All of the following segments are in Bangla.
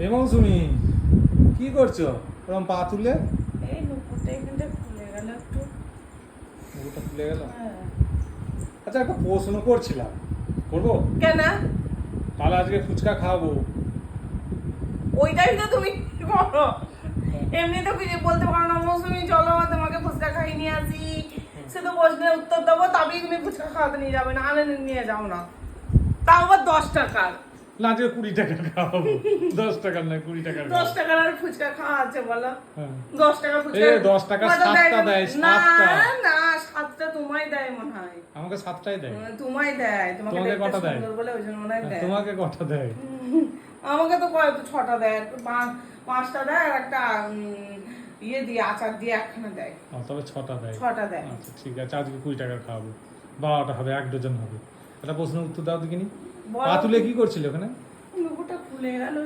এ মৌসুমি কি করছ? ওরম পা তুলে? এই নুপুরটা এখানটা খুলে গেল একটু। মুখটা খুলে গেল? হ্যাঁ। আচ্ছা একটা প্রশ্ন করছিলাম। করব? কেন? তাহলে আজকে ফুচকা খাওয়াবো ওইটাই তো তুমি করো। এমনি তো কিছু বলতে পারো না মৌসুমি চলো তোমাকে ফুচকা খাইয়ে নিয়ে আসি। সে তো প্রশ্নের উত্তর দেবো তবেই তুমি ফুচকা খাওয়াতে নিয়ে যাবে না আনে নিয়ে যাও না। তাও আবার দশ টাকার। কুড়ি টাকা খাওয়াবো। দশ টাকার কুড়ি টাকার দশ টাকার আর ফুচকা খাওয়া আছে বলো। হ্যাঁ। দশ টাকা ফুচকা দশ টাকা সাতটা দেয়, না না সাতটা তোমায় দেয় মনে হয়। আমাকে সাতটাই দেয়। তোমায় দেয়। তোমাকে কটা দেয়? বলে ওই জন্য মনে হয় দেয়। তোমাকে কটা দেয়? আমাকে তো কয় তো ছটা দেয়। পাঁচ- পাঁচটা দেয় আর একটা ইয়ে দিয়ে আচার দিয়ে একখানা দেয়। তবে ছটা দেয়। ছটা দেয়। আচ্ছা ঠিক আছে আজকে কুড়ি টাকা খাওয়াবো। বারোটা হবে এক ডজন হবে। একটা প্রশ্ন উত্তর দাও দেখিনি? বলো। পা তুলে কি করছিল ওখানে? গেল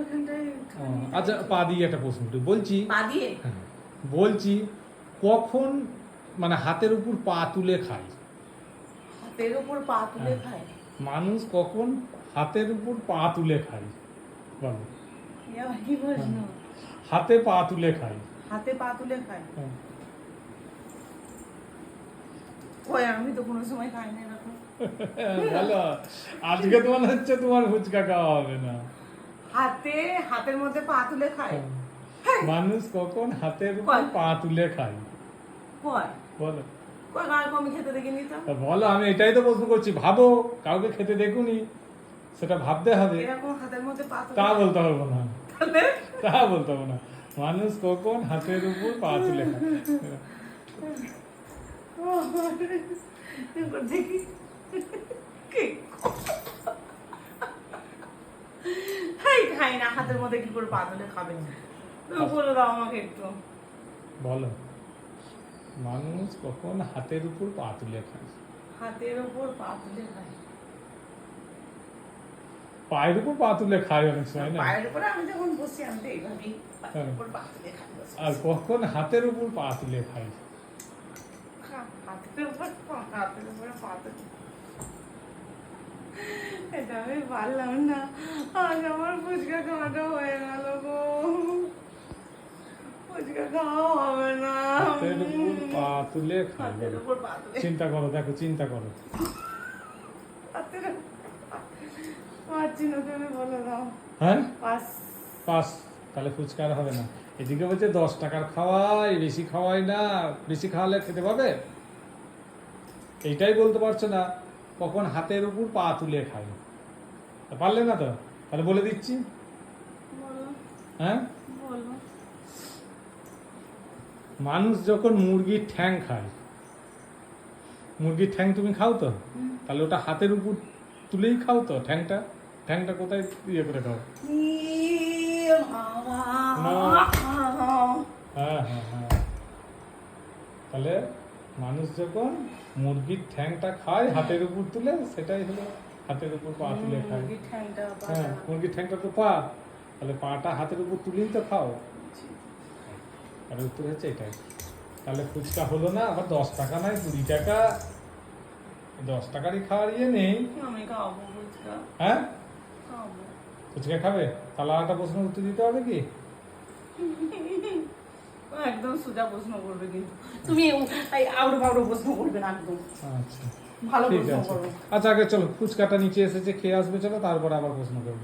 আচ্ছা পা দিয়ে একটা প্রশ্ন করি বলছি পা দিয়ে? হ্যাঁ, বলছি কখন মানে হাতের উপর পা তুলে খায়? হাতের উপর পা তুলে হ্যাঁ। খায়? মানুষ কখন হাতের উপর পা তুলে খায়? বলো। প্রশ্ন? হাতে পা তুলে খায়। হাতে পা তুলে খায়? হ্যাঁ। আমি তো কোনো সময় খাই না। বলো আজকে তো মনে হচ্ছে তোমার ফুচকা খাওয়া হবে না। হাতে হাতের মধ্যে পা তুলে খায়। মানুষ কখন হাতের উপর পা তুলে খায়? বলো। বলো আমি এটাই তো প্রশ্ন করছি ভাবো কাউকে খেতে দেখুনি সেটা ভাবতে হবে। তা বলতে পারব না। তা বলতে পারব না। মানুষ কখন হাতের উপর পা তুলে খায়? খাই না হাতের মধ্যে কি করে পা তুলে খাবে? তুমি বলে দাও আমাকে একটু। বলো। মানুষ কখন হাতের উপর পা তুলে খায়? হাতের উপর পা তুলে খায়। পায়ের উপর পা তুলে খায় অনেক সময় না? পায়ের উপরে আমি যখন বসি আমি তো এইভাবেই পায়ের। উপর পা তুলে খাই আর কখন হাতের উপর পা তুলে খায় হাতের উপর পা- হাতের উপরে পা তুলে এটা আমি পারলাম না। আজ আমার ফুচকা খাওয়াটা হয়ে গেল গো। ফুচকা খাওয়া হবে না। পা তুলে চিন্তা করো দেখো চিন্তা করো। পারছি না তুমি বলে দাও। হ্যাঁ? পাস। পাস তাহলে ফুচকা হবে না। এদিকে বলছে দশ টাকার খাওয়াই বেশি খাওয়াই না বেশি খাওয়ালে খেতে পাবে এইটাই বলতে পারছ না। কখন হাতের উপর পা তুলে খায়। তা পারলে না তো? তাহলে বলে দিচ্ছি। হ্যাঁ? মানুষ যখন মুরগির ঠ্যাং খায় মুরগির ঠ্যাং তুমি খাও তো? তাহলে ওটা হাতের উপর তুলেই খাও তো? ঠ্যাংটা? ঠ্যাংটা কোথায় ইয়ে করে খাও? হ্যাঁ হ্যাঁ হ্যাঁ। তাহলে মানুষ যখন মুরগির ঠ্যাংটা খায় হাতের উপর তুলে সেটাই হলো হাতের উপর পা তুলে খায়। ঠ্যাংটা হ্যাঁ মুরগির ঠ্যাংটা তো পা তাহলে পাটা হাতের উপর তুলেই তো খাও। আর উত্তর হচ্ছে এটাই। তাহলে ফুচকা হলো না আবার দশ টাকা নয় কুড়ি টাকা। দশ টাকারই খাওয়ার ইয়ে নেই। আমি খাব হ্যাঁ? ফুচকা খাবে? তাহলে আর একটা প্রশ্ন উত্তর দিতে হবে কি? একদম সোজা প্রশ্ন করবে কিন্তু। তুমি এই আউড়ো ফাউড়ো প্রশ্ন করবে না একদম। আচ্ছা। ভালো প্রশ্ন করবে। আচ্ছা আগে চলো ফুচকাটা নিচে এসেছে খেয়ে আসবে চলো তারপর আবার প্রশ্ন করব।